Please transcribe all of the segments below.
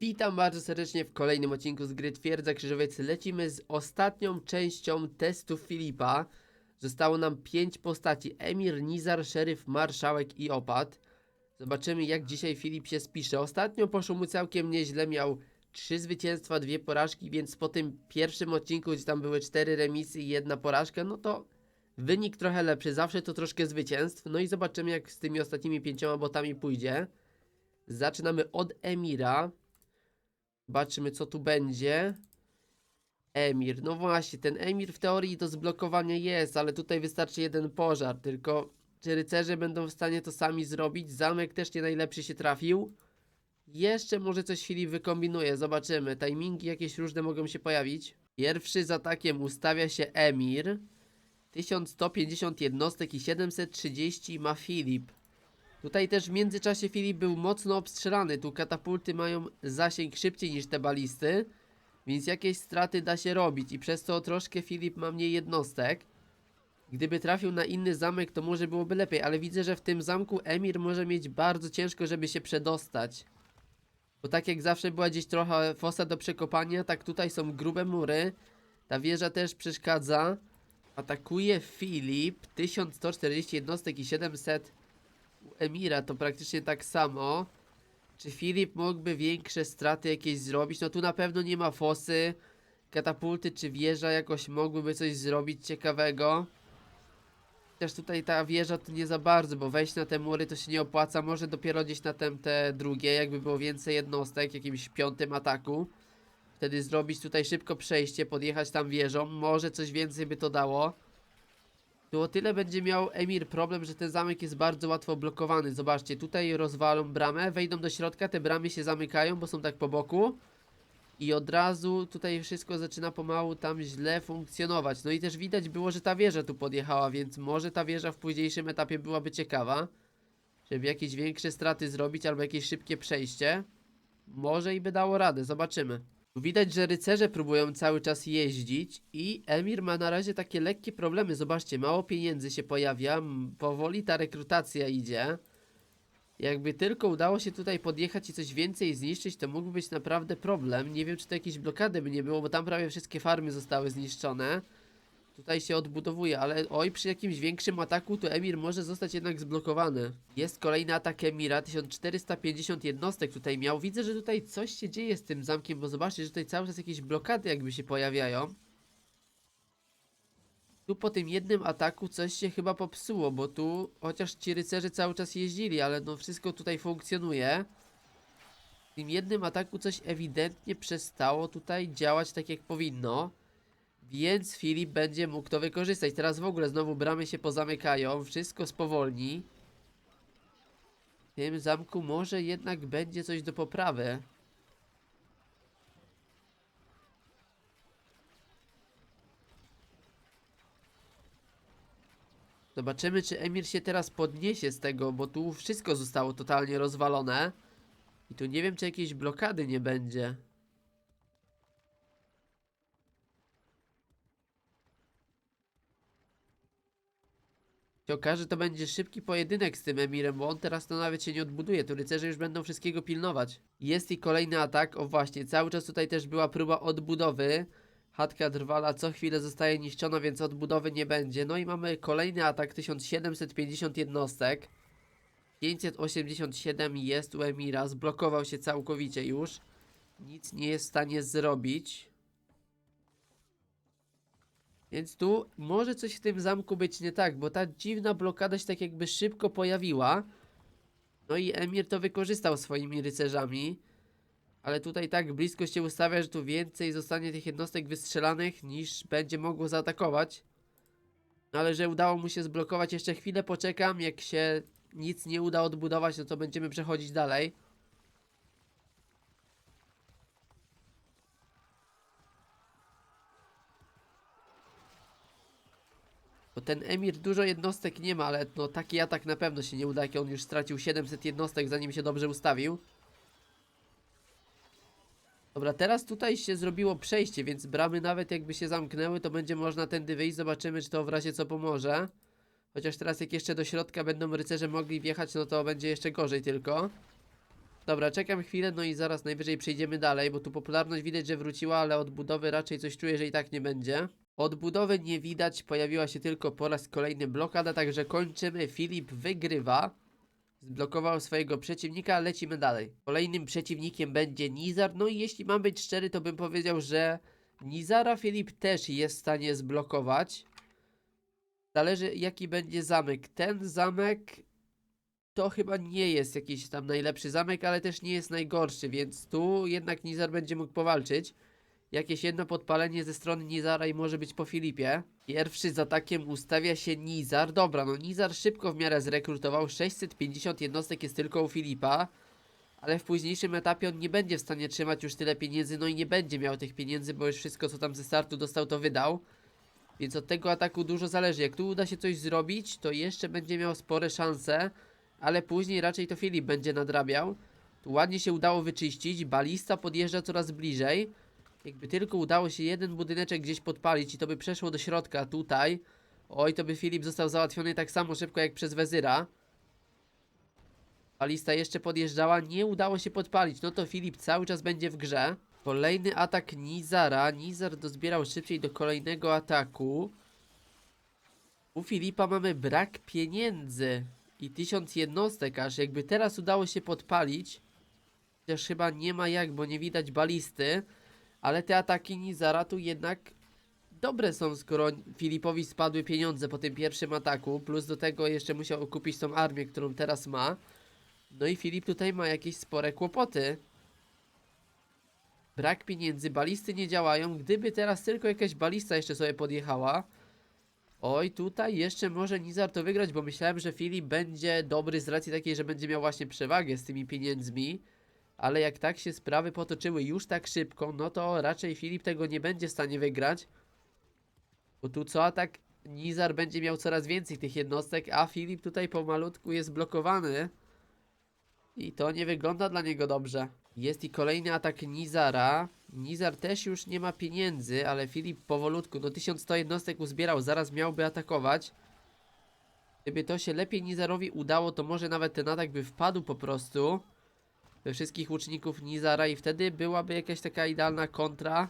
Witam bardzo serdecznie w kolejnym odcinku z gry Twierdza Krzyżowiec. Lecimy z ostatnią częścią testów Filipa. Zostało nam 5 postaci. Emir, Nizar, Szeryf, Marszałek i Opat. Zobaczymy jak dzisiaj Filip się spisze. Ostatnio poszło mu całkiem nieźle. Miał 3 zwycięstwa, 2 porażki, więc po tym pierwszym odcinku, gdzie tam były 4 remisy i jedna porażka, no to wynik trochę lepszy. Zawsze to troszkę zwycięstw. No i zobaczymy jak z tymi ostatnimi pięcioma botami pójdzie. Zaczynamy od Emira. Zobaczymy, co tu będzie. Emir. No właśnie, ten Emir w teorii do zblokowania jest, ale tutaj wystarczy jeden pożar. Tylko czy rycerze będą w stanie to sami zrobić? Zamek też nie najlepszy się trafił. Jeszcze może coś Filip wykombinuje. Zobaczymy. Timingi jakieś różne mogą się pojawić. Pierwszy z atakiem ustawia się Emir. 1150 jednostek i 730 ma Filip. Tutaj też w międzyczasie Filip był mocno obstrzelany. Tu katapulty mają zasięg szybciej niż te balisty, więc jakieś straty da się robić i przez to troszkę Filip ma mniej jednostek. Gdyby trafił na inny zamek, to może byłoby lepiej, ale widzę, że w tym zamku Emir może mieć bardzo ciężko, żeby się przedostać. Bo tak jak zawsze była gdzieś trochę fosa do przekopania, tak tutaj są grube mury. Ta wieża też przeszkadza. Atakuje Filip, 1140 jednostek i 700 u Emira to praktycznie tak samo. Czy Filip mógłby większe straty jakieś zrobić? No tu na pewno nie ma fosy. Katapulty czy wieża jakoś mogłyby coś zrobić ciekawego. Też tutaj ta wieża to nie za bardzo, bo wejść na te mury to się nie opłaca. Może dopiero gdzieś na tem te drugie, jakby było więcej jednostek, jakimś piątym ataku. Wtedy zrobić tutaj szybko przejście, podjechać tam wieżą. Może coś więcej by to dało. Tu o tyle będzie miał Emir problem, że ten zamek jest bardzo łatwo blokowany. Zobaczcie, tutaj rozwalą bramę, wejdą do środka, te bramy się zamykają, bo są tak po boku. I od razu tutaj wszystko zaczyna pomału tam źle funkcjonować. No i też widać było, że ta wieża tu podjechała, więc może ta wieża w późniejszym etapie byłaby ciekawa. Żeby jakieś większe straty zrobić albo jakieś szybkie przejście. Może i by dało radę, zobaczymy. Widać, że rycerze próbują cały czas jeździć i Emir ma na razie takie lekkie problemy. Zobaczcie, mało pieniędzy się pojawia, powoli ta rekrutacja idzie. Jakby tylko udało się tutaj podjechać i coś więcej zniszczyć, to mógł być naprawdę problem. Nie wiem, czy to jakieś blokady by nie było, bo tam prawie wszystkie farmy zostały zniszczone. Tutaj się odbudowuje, ale oj, przy jakimś większym ataku to Emir może zostać jednak zblokowany. Jest kolejny atak Emira, 1450 jednostek tutaj miał. Widzę, że tutaj coś się dzieje z tym zamkiem, bo zobaczcie, że tutaj cały czas jakieś blokady jakby się pojawiają. Tu po tym jednym ataku coś się chyba popsuło, bo tu chociaż ci rycerze cały czas jeździli, ale no wszystko tutaj funkcjonuje. W tym jednym ataku coś ewidentnie przestało tutaj działać tak jak powinno. Więc Filip będzie mógł to wykorzystać. Teraz w ogóle znowu bramy się pozamykają, wszystko spowolni. W tym zamku może jednak będzie coś do poprawy. Zobaczymy, czy Emir się teraz podniesie z tego, bo tu wszystko zostało totalnie rozwalone. I tu nie wiem, czy jakiejś blokady nie będzie. Się okaże, to będzie szybki pojedynek z tym Emirem, bo on teraz to nawet się nie odbuduje. Tu rycerze już będą wszystkiego pilnować. Jest i kolejny atak. O właśnie, cały czas tutaj też była próba odbudowy. Chatka drwala co chwilę zostaje niszczona, więc odbudowy nie będzie. No i mamy kolejny atak, 1750 jednostek. 587 jest u Emira, zblokował się całkowicie już. Nic nie jest w stanie zrobić. Więc tu może coś w tym zamku być nie tak, bo ta dziwna blokada się tak jakby szybko pojawiła. No i Emir to wykorzystał swoimi rycerzami. Ale tutaj tak blisko się ustawia, że tu więcej zostanie tych jednostek wystrzelanych niż będzie mogło zaatakować. No ale że udało mu się zblokować, jeszcze chwilę poczekam, jak się nic nie uda odbudować, no to będziemy przechodzić dalej. Ten Emir dużo jednostek nie ma, ale no taki atak na pewno się nie uda, jak on już stracił 700 jednostek, zanim się dobrze ustawił. Dobra, teraz tutaj się zrobiło przejście, więc bramy nawet jakby się zamknęły, to będzie można tędy wyjść, zobaczymy, czy to w razie co pomoże. Chociaż teraz jak jeszcze do środka będą rycerze mogli wjechać, no to będzie jeszcze gorzej tylko. Dobra, czekam chwilę, no i zaraz najwyżej przejdziemy dalej, bo tu popularność widać, że wróciła, ale odbudowy raczej coś czuję, że i tak nie będzie. Odbudowy nie widać, pojawiła się tylko po raz kolejny blokada, także kończymy. Filip wygrywa. Zblokował swojego przeciwnika, lecimy dalej. Kolejnym przeciwnikiem będzie Nizar, no i jeśli mam być szczery, to bym powiedział, że Nizara Filip też jest w stanie zblokować. Zależy jaki będzie zamek. Ten zamek to chyba nie jest jakiś tam najlepszy zamek, ale też nie jest najgorszy, więc tu jednak Nizar będzie mógł powalczyć. Jakieś jedno podpalenie ze strony Nizara i może być po Filipie. Pierwszy z atakiem ustawia się Nizar. Dobra, no Nizar szybko w miarę zrekrutował. 650 jednostek jest tylko u Filipa. Ale w późniejszym etapie on nie będzie w stanie trzymać już tyle pieniędzy, no i nie będzie miał tych pieniędzy, bo już wszystko co tam ze startu dostał to wydał. Więc od tego ataku dużo zależy. Jak tu uda się coś zrobić, to jeszcze będzie miał spore szanse, ale później raczej to Filip będzie nadrabiał. Tu ładnie się udało wyczyścić, balista podjeżdża coraz bliżej. Jakby tylko udało się jeden budyneczek gdzieś podpalić i to by przeszło do środka tutaj, oj to by Filip został załatwiony tak samo szybko jak przez Wezyra. Balista jeszcze podjeżdżała, nie udało się podpalić, no to Filip cały czas będzie w grze. Kolejny atak Nizara, Nizar dozbierał szybciej do kolejnego ataku. U Filipa mamy brak pieniędzy i tysiąc jednostek, aż jakby teraz udało się podpalić. Chociaż chyba nie ma jak, bo nie widać balisty. Ale te ataki Nizara tu jednak dobre są, skoro Filipowi spadły pieniądze po tym pierwszym ataku. Plus do tego jeszcze musiał okupić tą armię, którą teraz ma. No i Filip tutaj ma jakieś spore kłopoty. Brak pieniędzy, balisty nie działają. Gdyby teraz tylko jakaś balista jeszcze sobie podjechała. Oj, tutaj jeszcze może Nizar to wygrać, bo myślałem, że Filip będzie dobry z racji takiej, że będzie miał właśnie przewagę z tymi pieniędzmi. Ale jak tak się sprawy potoczyły już tak szybko, no to raczej Filip tego nie będzie w stanie wygrać. Bo tu co atak Nizar będzie miał coraz więcej tych jednostek, a Filip tutaj pomalutku jest blokowany. I to nie wygląda dla niego dobrze. Jest i kolejny atak Nizara. Nizar też już nie ma pieniędzy, ale Filip powolutku, no 1100 jednostek uzbierał, zaraz miałby atakować. Gdyby to się lepiej Nizarowi udało, to może nawet ten atak by wpadł po prostu we wszystkich łuczników Nizara i wtedy byłaby jakaś taka idealna kontra.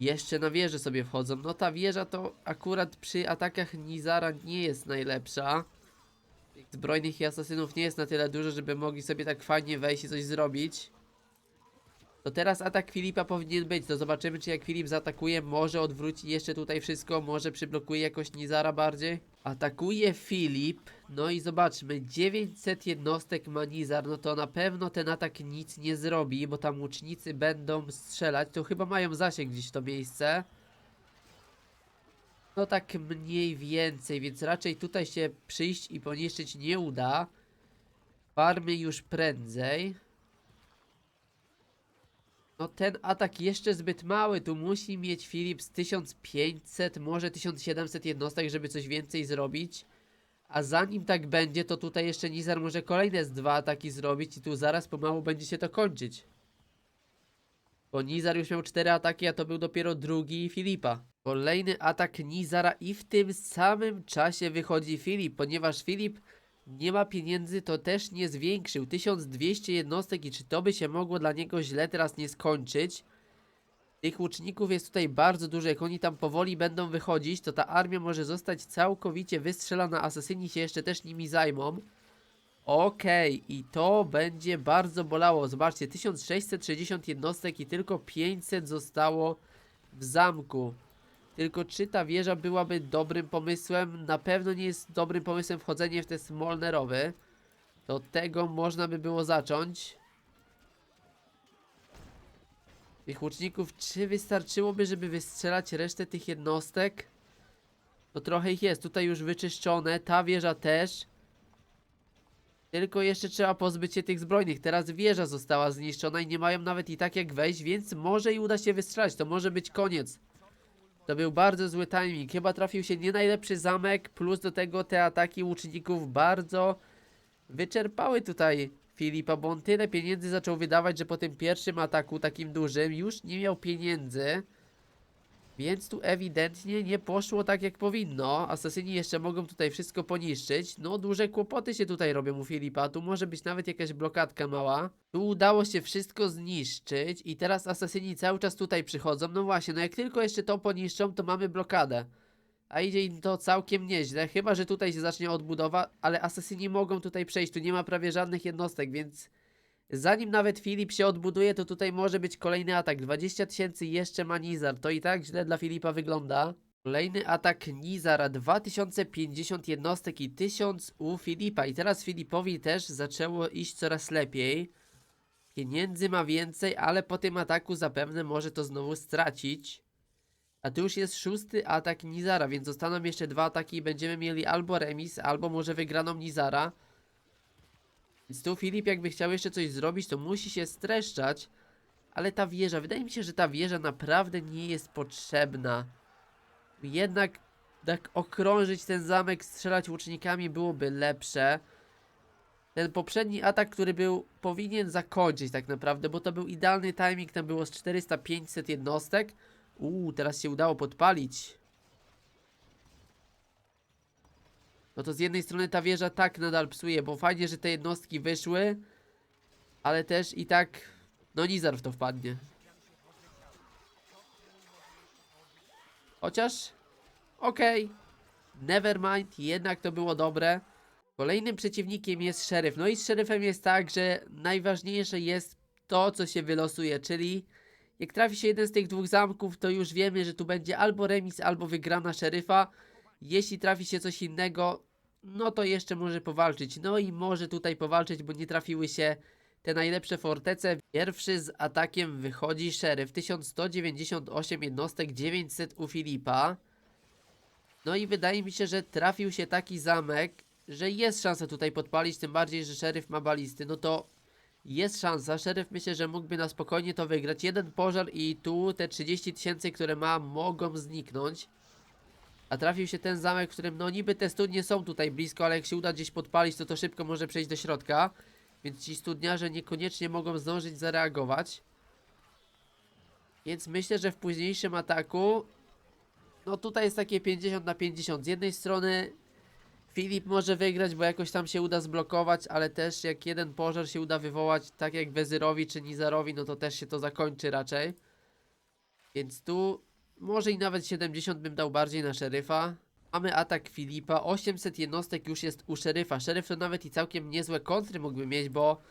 Jeszcze na wieżę sobie wchodzą. No ta wieża to akurat przy atakach Nizara nie jest najlepsza. Zbrojnych i asasynów nie jest na tyle dużo, żeby mogli sobie tak fajnie wejść i coś zrobić. To teraz atak Filipa powinien być. To zobaczymy, czy jak Filip zaatakuje, może odwróci jeszcze tutaj wszystko, może przyblokuje jakoś Nizara bardziej. Atakuje Filip, no i zobaczmy, 900 jednostek ma Nizar, no to na pewno ten atak nic nie zrobi, bo tam łucznicy będą strzelać, to chyba mają zasięg gdzieś to miejsce. No tak mniej więcej, więc raczej tutaj się przyjść i poniszczyć nie uda. Farmy już prędzej. No ten atak jeszcze zbyt mały, tu musi mieć Filip z 1500, może 1700 jednostek, żeby coś więcej zrobić. A zanim tak będzie, to tutaj jeszcze Nizar może kolejne z dwa ataki zrobić i tu zaraz pomału będzie się to kończyć. Bo Nizar już miał cztery ataki, a to był dopiero drugi Filipa. Kolejny atak Nizara i w tym samym czasie wychodzi Filip, ponieważ Filip nie ma pieniędzy, to też nie zwiększył. 1200 jednostek i czy to by się mogło dla niego źle teraz nie skończyć? Tych łuczników jest tutaj bardzo dużo, jak oni tam powoli będą wychodzić, to ta armia może zostać całkowicie wystrzelona, asasyni się jeszcze też nimi zajmą. Okej, i to będzie bardzo bolało. Zobaczcie, 1660 jednostek i tylko 500 zostało w zamku. Tylko czy ta wieża byłaby dobrym pomysłem? Na pewno nie jest dobrym pomysłem wchodzenie w te smolnerowy. To od tego można by było zacząć. Tych łuczników, czy wystarczyłoby, żeby wystrzelać resztę tych jednostek? No trochę ich jest, tutaj już wyczyszczone, ta wieża też. Tylko jeszcze trzeba pozbyć się tych zbrojnych. Teraz wieża została zniszczona i nie mają nawet i tak jak wejść, więc może i uda się wystrzelać. To może być koniec. To był bardzo zły timing. Chyba trafił się nie najlepszy zamek, plus do tego te ataki łuczników bardzo wyczerpały tutaj Filipa, bo on tyle pieniędzy zaczął wydawać, że po tym pierwszym ataku, takim dużym, już nie miał pieniędzy. Więc tu ewidentnie nie poszło tak jak powinno. Asasyni jeszcze mogą tutaj wszystko poniszczyć. No duże kłopoty się tutaj robią u Filipa. Tu może być nawet jakaś blokadka mała. Tu udało się wszystko zniszczyć i teraz asasyni cały czas tutaj przychodzą. No właśnie, no jak tylko jeszcze to poniszczą, to mamy blokadę. A idzie im to całkiem nieźle, chyba że tutaj się zacznie odbudowa, ale asasyni mogą tutaj przejść, tu nie ma prawie żadnych jednostek, więc zanim nawet Filip się odbuduje, to tutaj może być kolejny atak. 20 tysięcy jeszcze ma Nizar, to i tak źle dla Filipa wygląda. Kolejny atak Nizara, 2050 jednostek i 1000 u Filipa. I teraz Filipowi też zaczęło iść coraz lepiej. Pieniędzy ma więcej, ale po tym ataku zapewne może to znowu stracić. A tu już jest szósty atak Nizara, więc zostaną jeszcze dwa ataki i będziemy mieli albo remis, albo może wygraną Nizara. Więc tu Filip jakby chciał jeszcze coś zrobić, to musi się streszczać. Ale ta wieża, wydaje mi się, że ta wieża naprawdę nie jest potrzebna. Jednak tak okrążyć ten zamek, strzelać łucznikami byłoby lepsze. Ten poprzedni atak, który był, powinien zakończyć tak naprawdę, bo to był idealny timing, tam było z 400-500 jednostek. Uuu, teraz się udało podpalić. No to z jednej strony ta wieża tak nadal psuje, bo fajnie, że te jednostki wyszły, ale też i tak, no Nizar w to wpadnie. Chociaż, okej, never mind, jednak to było dobre. Kolejnym przeciwnikiem jest szeryf. No i z szeryfem jest tak, że najważniejsze jest to, co się wylosuje, czyli jak trafi się jeden z tych dwóch zamków, to już wiemy, że tu będzie albo remis, albo wygrana szeryfa. Jeśli trafi się coś innego, no to jeszcze może powalczyć. No i może tutaj powalczyć, bo nie trafiły się te najlepsze fortece. Pierwszy z atakiem wychodzi szeryf. 1198 jednostek, 900 u Filipa. No i wydaje mi się, że trafił się taki zamek, że jest szansa tutaj podpalić, tym bardziej, że szeryf ma balisty. No to jest szansa. Szeryf myślę, że mógłby na spokojnie to wygrać. Jeden pożar i tu te 30 tysięcy, które ma, mogą zniknąć. A trafił się ten zamek, w którym no niby te studnie są tutaj blisko, ale jak się uda gdzieś podpalić, to to szybko może przejść do środka. Więc ci studniarze niekoniecznie mogą zdążyć zareagować. Więc myślę, że w późniejszym ataku no tutaj jest takie 50 na 50. Z jednej strony Filip może wygrać, bo jakoś tam się uda zblokować, ale też jak jeden pożar się uda wywołać, tak jak Wezyrowi czy Nizarowi, no to też się to zakończy raczej. Więc tu może i nawet 70 bym dał bardziej na szeryfa. Mamy atak Filipa, 800 jednostek już jest u szeryfa. Szeryf to nawet i całkiem niezłe kontry mógłby mieć, bo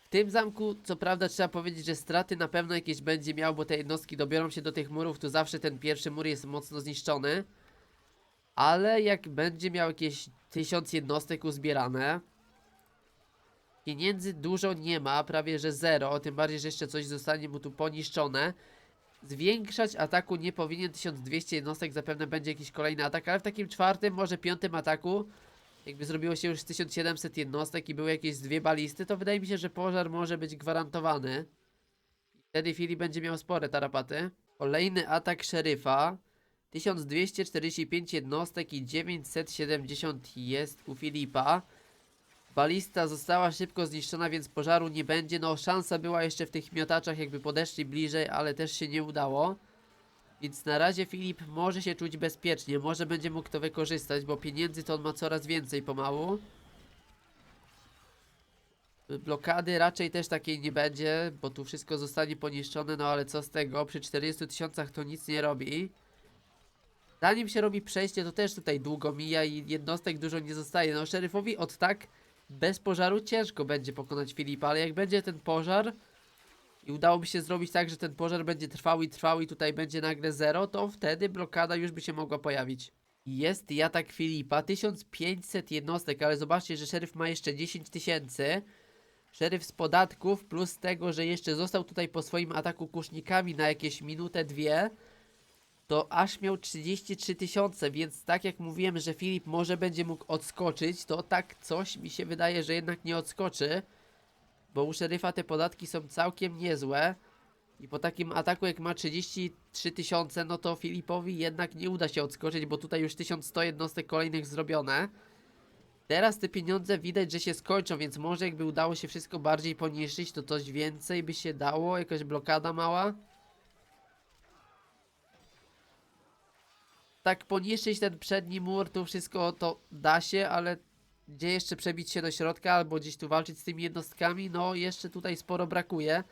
w tym zamku, co prawda trzeba powiedzieć, że straty na pewno jakieś będzie miał, bo te jednostki dobiorą się do tych murów, tu zawsze ten pierwszy mur jest mocno zniszczony. Ale jak będzie miał jakieś 1000 jednostek uzbierane, pieniędzy dużo nie ma, prawie że zero, tym bardziej, że jeszcze coś zostanie mu tu poniszczone. Zwiększać ataku nie powinien 1200 jednostek, zapewne będzie jakiś kolejny atak, ale w takim czwartym, może piątym ataku, jakby zrobiło się już z 1700 jednostek i były jakieś dwie balisty, to wydaje mi się, że pożar może być gwarantowany. Wtedy Filip będzie miał spore tarapaty. Kolejny atak szeryfa. 1245 jednostek i 970 jest u Filipa. Balista została szybko zniszczona, więc pożaru nie będzie. No, szansa była jeszcze w tych miotaczach, jakby podeszli bliżej, ale też się nie udało. Więc na razie Filip może się czuć bezpiecznie, może będzie mógł to wykorzystać, bo pieniędzy to on ma coraz więcej pomału. Blokady raczej też takiej nie będzie, bo tu wszystko zostanie poniszczone, no ale co z tego? Przy 40 tysiącach to nic nie robi. Zanim się robi przejście, to też tutaj długo mija i jednostek dużo nie zostaje. No, szeryfowi od tak bez pożaru ciężko będzie pokonać Filipa, ale jak będzie ten pożar i udałoby się zrobić tak, że ten pożar będzie trwał i trwał i tutaj będzie nagle zero, to wtedy blokada już by się mogła pojawić. Jest i atak Filipa, 1500 jednostek, ale zobaczcie, że szeryf ma jeszcze 10 tysięcy. Szeryf z podatków, plus tego, że jeszcze został tutaj po swoim ataku kusznikami na jakieś minutę, dwie, to aż miał 33 tysiące, więc tak jak mówiłem, że Filip może będzie mógł odskoczyć, to tak coś mi się wydaje, że jednak nie odskoczy, bo u szeryfa te podatki są całkiem niezłe i po takim ataku jak ma 33 tysiące, no to Filipowi jednak nie uda się odskoczyć, bo tutaj już 1100 jednostek kolejnych zrobione. Teraz te pieniądze widać, że się skończą, więc może jakby udało się wszystko bardziej poniszczyć, to coś więcej by się dało, jakaś blokada mała. Tak poniszczyć ten przedni mur, tu wszystko to da się, ale gdzie jeszcze przebić się do środka albo gdzieś tu walczyć z tymi jednostkami, no jeszcze tutaj sporo brakuje.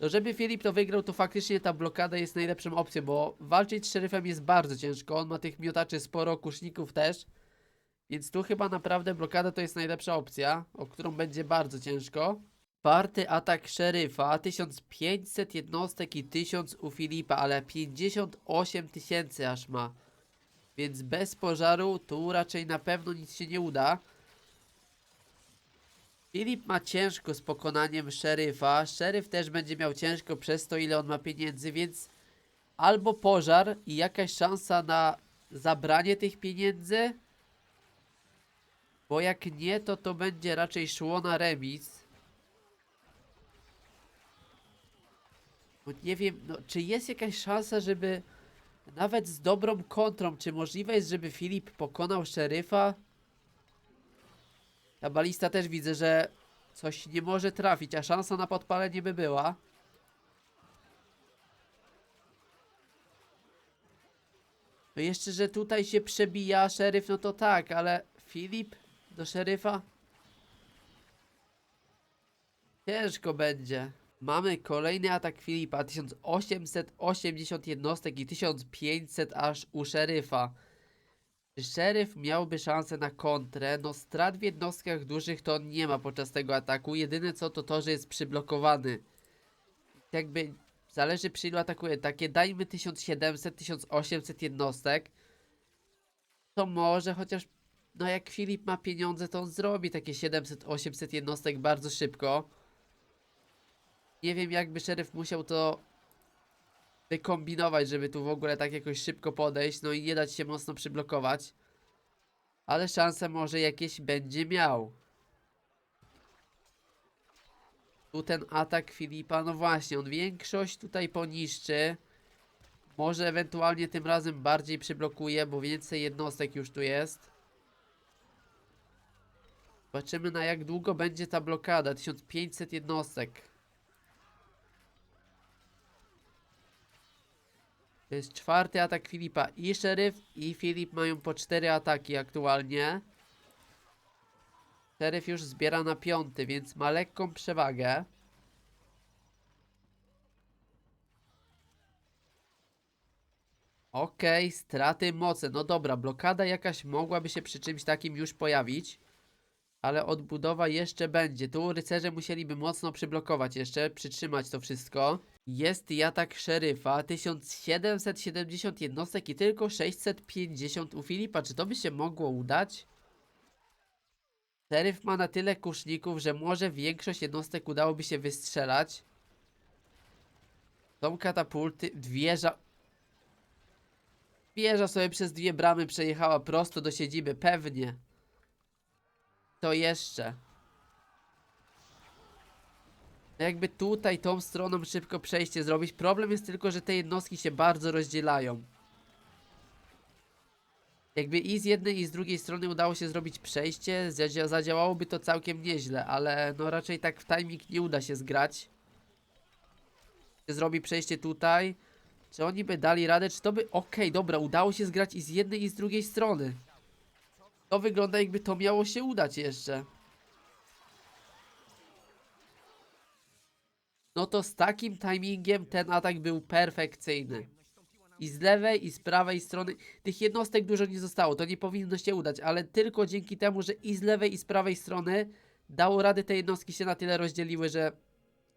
No żeby Filip to wygrał, to faktycznie ta blokada jest najlepszą opcją, bo walczyć z szeryfem jest bardzo ciężko. On ma tych miotaczy sporo, kuszników też. Więc tu chyba naprawdę blokada to jest najlepsza opcja, o którą będzie bardzo ciężko. Czwarty atak szeryfa, 1500 jednostek i 1000 u Filipa, ale 58 tysięcy aż ma. Więc bez pożaru tu raczej na pewno nic się nie uda. Filip ma ciężko z pokonaniem szeryfa. Szeryf też będzie miał ciężko przez to, ile on ma pieniędzy, więc albo pożar i jakaś szansa na zabranie tych pieniędzy, bo jak nie, to to będzie raczej szło na remis. Bo nie wiem, no, czy jest jakaś szansa, żeby nawet z dobrą kontrą, czy możliwe jest, żeby Filip pokonał szeryfa? Ta balista też widzę, że coś nie może trafić, a szansa na podpalenie by była. No jeszcze, że tutaj się przebija szeryf, no to tak, ale Filip do szeryfa? Ciężko będzie. Mamy kolejny atak Filipa, 1880 jednostek i 1500 aż u szeryfa. Szeryf miałby szansę na kontrę? No strat w jednostkach dużych to nie ma podczas tego ataku. Jedyne co to to, że jest przyblokowany. Jakby zależy przy ilu atakuje. Takie dajmy 1700-1800 jednostek. To może chociaż no jak Filip ma pieniądze to on zrobi takie 700-800 jednostek bardzo szybko. Nie wiem jakby szeryf musiał to wykombinować, żeby tu w ogóle tak jakoś szybko podejść, no i nie dać się mocno przyblokować. Ale szanse może jakieś będzie miał. Tu ten atak Filipa, no właśnie, on większość tutaj poniszczy. Może ewentualnie tym razem bardziej przyblokuje, bo więcej jednostek już tu jest. Zobaczymy na jak długo będzie ta blokada. 1500 jednostek. To jest czwarty atak Filipa. I szeryf, i Filip mają po cztery ataki aktualnie. Szeryf już zbiera na piąty, więc ma lekką przewagę. Okej, straty mocy. No dobra, blokada jakaś mogłaby się przy czymś takim już pojawić. Ale odbudowa jeszcze będzie. Tu rycerze musieliby mocno przyblokować jeszcze, przytrzymać to wszystko. Jest i atak szeryfa. 1770 jednostek i tylko 650 u Filipa. Czy to by się mogło udać? Szeryf ma na tyle kuszników, że może większość jednostek udałoby się wystrzelać. Są katapulty, wieża... Wieża sobie przez dwie bramy przejechała prosto do siedziby, pewnie. To jeszcze. Jakby tutaj tą stroną szybko przejście zrobić. Problem jest tylko, że te jednostki się bardzo rozdzielają. Jakby i z jednej i z drugiej strony udało się zrobić przejście, zadzia- zadziałałoby to całkiem nieźle, ale no raczej tak w timing nie uda się zgrać. Zrobi przejście tutaj? Czy oni by dali radę? Czy to by... Okej, dobra, udało się zgrać i z jednej i z drugiej strony. To wygląda jakby to miało się udać jeszcze. No to z takim timingiem ten atak był perfekcyjny. I z lewej i z prawej strony tych jednostek dużo nie zostało, to nie powinno się udać, ale tylko dzięki temu, że i z lewej i z prawej strony dało radę te jednostki się na tyle rozdzieliły, że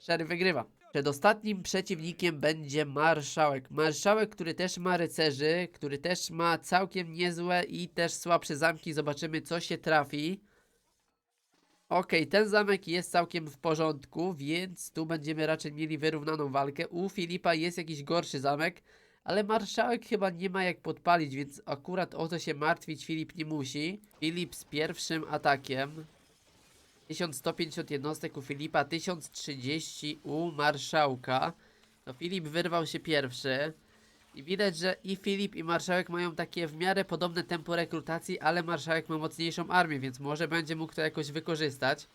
Szery wygrywa. Przedostatnim przeciwnikiem będzie marszałek. Marszałek, który też ma rycerzy, który też ma całkiem niezłe i też słabsze zamki. Zobaczymy, co się trafi. Okej, ten zamek jest całkiem w porządku, więc tu będziemy raczej mieli wyrównaną walkę. U Filipa jest jakiś gorszy zamek, ale marszałek chyba nie ma jak podpalić, więc akurat o to się martwić Filip nie musi. Filip z pierwszym atakiem. 1150 jednostek u Filipa, 1030 u Marszałka. No Filip wyrwał się pierwszy. I widać, że i Filip i Marszałek mają takie w miarę podobne tempo rekrutacji, ale Marszałek ma mocniejszą armię, więc może będzie mógł to jakoś wykorzystać.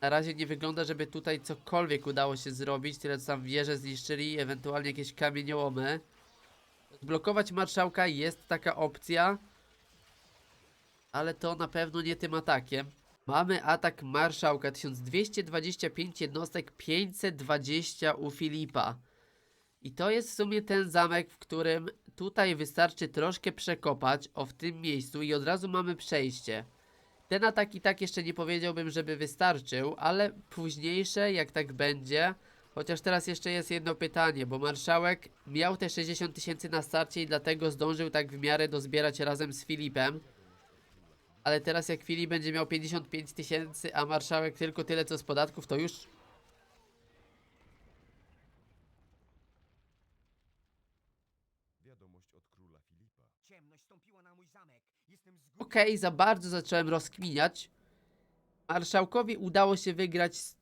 Na razie nie wygląda, żeby tutaj cokolwiek udało się zrobić, tyle co tam wieże zniszczyli, ewentualnie jakieś kamieniołomy. Blokować marszałka jest taka opcja, ale to na pewno nie tym atakiem. Mamy atak marszałka 1225 jednostek 520 u Filipa. I to jest w sumie ten zamek, w którym tutaj wystarczy troszkę przekopać, o w tym miejscu i od razu mamy przejście. Ten atak i tak jeszcze nie powiedziałbym, żeby wystarczył, ale późniejsze, jak tak będzie, chociaż teraz jeszcze jest jedno pytanie, bo marszałek miał te 60 tysięcy na starcie i dlatego zdążył tak w miarę dozbierać razem z Filipem. Ale teraz jak Filip będzie miał 55 tysięcy, a marszałek tylko tyle co z podatków, to już. Okej, za bardzo zacząłem rozkminiać. Marszałkowi udało się wygrać z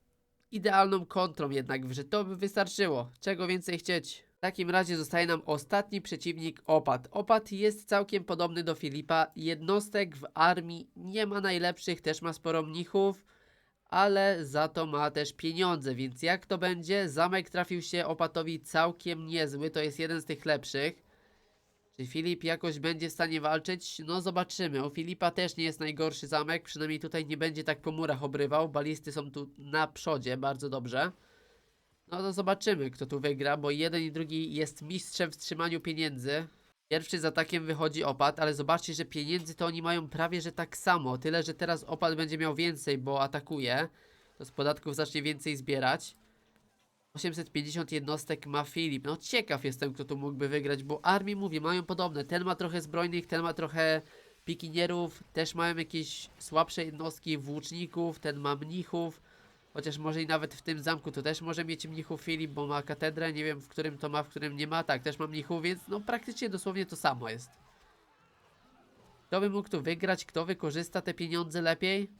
idealną kontrą jednak, że to by wystarczyło. Czego więcej chcieć? W takim razie zostaje nam ostatni przeciwnik Opat. Opat jest całkiem podobny do Filipa. Jednostek w armii nie ma najlepszych, też ma sporo mnichów, ale za to ma też pieniądze, więc jak to będzie? Zamek trafił się Opatowi całkiem niezły, to jest jeden z tych lepszych. Czy Filip jakoś będzie w stanie walczyć? No zobaczymy. U Filipa też nie jest najgorszy zamek, przynajmniej tutaj nie będzie tak po murach obrywał. Balisty są tu na przodzie, bardzo dobrze. No to zobaczymy, kto tu wygra, bo jeden i drugi jest mistrzem w trzymaniu pieniędzy. Pierwszy z atakiem wychodzi opad, ale zobaczcie, że pieniędzy to oni mają prawie że tak samo. Tyle, że teraz opad będzie miał więcej, bo atakuje. To z podatków zacznie więcej zbierać. 850 jednostek ma Filip. No ciekaw jestem, kto tu mógłby wygrać, bo armii, mówię, mają podobne. Ten ma trochę zbrojnych, ten ma trochę pikinierów, też mają jakieś słabsze jednostki włóczników, ten ma mnichów. Chociaż może i nawet w tym zamku to też może mieć mnichów Filip, bo ma katedrę, nie wiem w którym to ma, w którym nie ma. Tak, też ma mnichów, więc no praktycznie dosłownie to samo jest. Kto by mógł tu wygrać? Kto wykorzysta te pieniądze lepiej?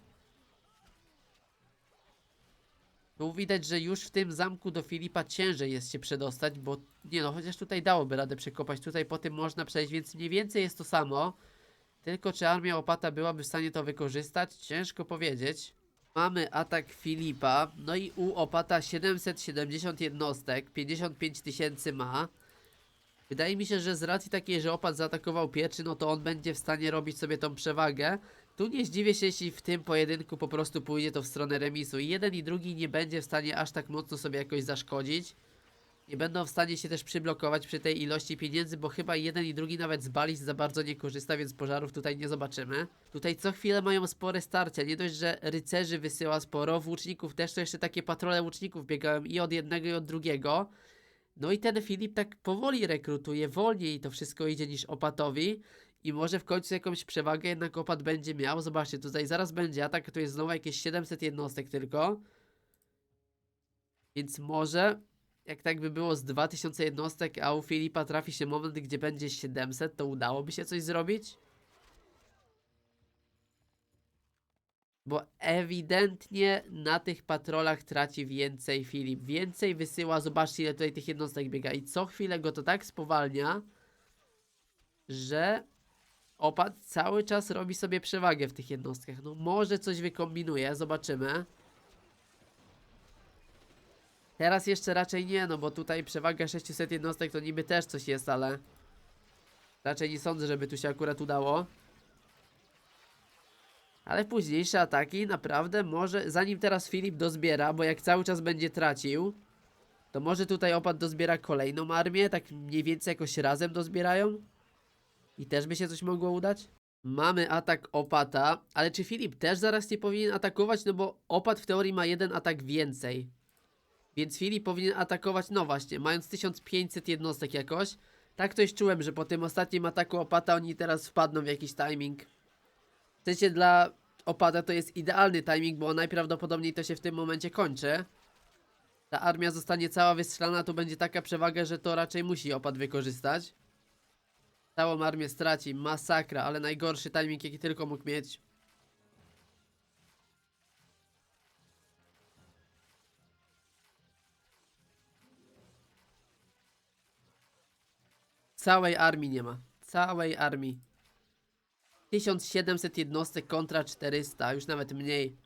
Tu widać, że już w tym zamku do Filipa ciężej jest się przedostać, bo nie no, chociaż tutaj dałoby radę przekopać, tutaj po tym można przejść, więc mniej więcej jest to samo. Tylko czy armia opata byłaby w stanie to wykorzystać? Ciężko powiedzieć. Mamy atak Filipa, no i u opata 770 jednostek, 55 tysięcy ma. Wydaje mi się, że z racji takiej, że opat zaatakował pierwszy, no to on będzie w stanie robić sobie tą przewagę. Tu nie zdziwię się, jeśli w tym pojedynku po prostu pójdzie to w stronę remisu. I jeden i drugi nie będzie w stanie aż tak mocno sobie jakoś zaszkodzić. Nie będą w stanie się też przyblokować przy tej ilości pieniędzy, bo chyba jeden i drugi nawet z balist za bardzo nie korzysta, więc pożarów tutaj nie zobaczymy. Tutaj co chwilę mają spore starcia. Nie dość, że rycerzy wysyła sporo, włóczników też to jeszcze takie patrole łuczników biegają i od jednego i od drugiego. No i ten Filip tak powoli rekrutuje, wolniej to wszystko idzie niż Opatowi. I może w końcu jakąś przewagę jednak Opat będzie miał. Zobaczcie, tutaj zaraz będzie atak, tu jest znowu jakieś 700 jednostek tylko. Więc może, jak tak by było z 2000 jednostek, a u Filipa trafi się moment, gdzie będzie 700, to udałoby się coś zrobić? Bo ewidentnie na tych patrolach traci więcej Filip. Więcej wysyła, zobaczcie ile tutaj tych jednostek biega. I co chwilę go to tak spowalnia, że opad cały czas robi sobie przewagę w tych jednostkach. No może coś wykombinuje, zobaczymy. Teraz jeszcze raczej nie, no bo tutaj przewaga 600 jednostek to niby też coś jest, ale raczej nie sądzę, żeby tu się akurat udało. Ale późniejsze ataki naprawdę może, zanim teraz Filip dozbiera, bo jak cały czas będzie tracił, to może tutaj opad dozbiera kolejną armię, tak mniej więcej jakoś razem dozbierają. I też by się coś mogło udać? Mamy atak opata, ale czy Filip też zaraz nie powinien atakować? No bo opat w teorii ma jeden atak więcej. Więc Filip powinien atakować, no właśnie, mając 1500 jednostek jakoś. Tak to już czułem, że po tym ostatnim ataku opata oni teraz wpadną w jakiś timing. W sensie dla opata to jest idealny timing, bo najprawdopodobniej to się w tym momencie kończy. Ta armia zostanie cała wystrzelana, tu będzie taka przewaga, że to raczej musi opad wykorzystać. Całą armię straci, masakra, ale najgorszy timing jaki tylko mógł mieć. Całej armii nie ma. Całej armii. 1700 jednostek kontra 400, już nawet mniej.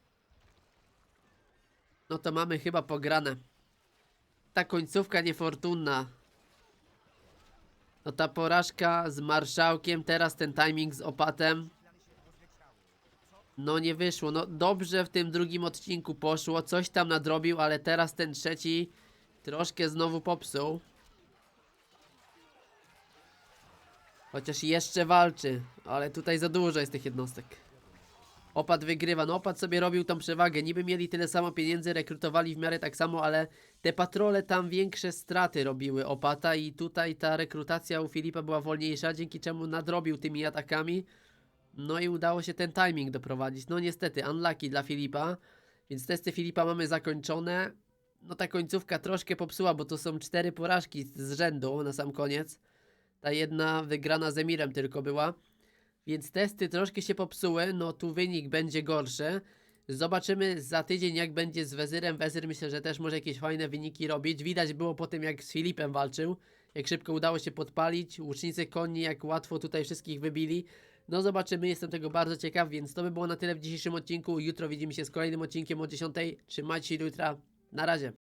No to mamy chyba pograne. Ta końcówka niefortunna. No ta porażka z marszałkiem, teraz ten timing z opatem. No nie wyszło. No dobrze w tym drugim odcinku poszło, coś tam nadrobił, ale teraz ten trzeci troszkę znowu popsuł. Chociaż jeszcze walczy, ale tutaj za dużo jest tych jednostek. Opat wygrywa. No Opat sobie robił tą przewagę. Niby mieli tyle samo pieniędzy, rekrutowali w miarę tak samo, ale te patrole tam większe straty robiły Opata i tutaj ta rekrutacja u Filipa była wolniejsza, dzięki czemu nadrobił tymi atakami. No i udało się ten timing doprowadzić. No niestety, unlucky dla Filipa. Więc testy Filipa mamy zakończone. No ta końcówka troszkę popsuła, bo to są cztery porażki z rzędu na sam koniec. Ta jedna wygrana z Emirem tylko była. Więc testy troszkę się popsuły, no tu wynik będzie gorszy. Zobaczymy za tydzień jak będzie z Wezyrem. Wezyr myślę, że też może jakieś fajne wyniki robić. Widać było po tym jak z Filipem walczył, jak szybko udało się podpalić. Łucznicy konni jak łatwo tutaj wszystkich wybili. No zobaczymy, jestem tego bardzo ciekaw, więc to by było na tyle w dzisiejszym odcinku. Jutro widzimy się z kolejnym odcinkiem o 10. Trzymajcie się do jutra. Na razie.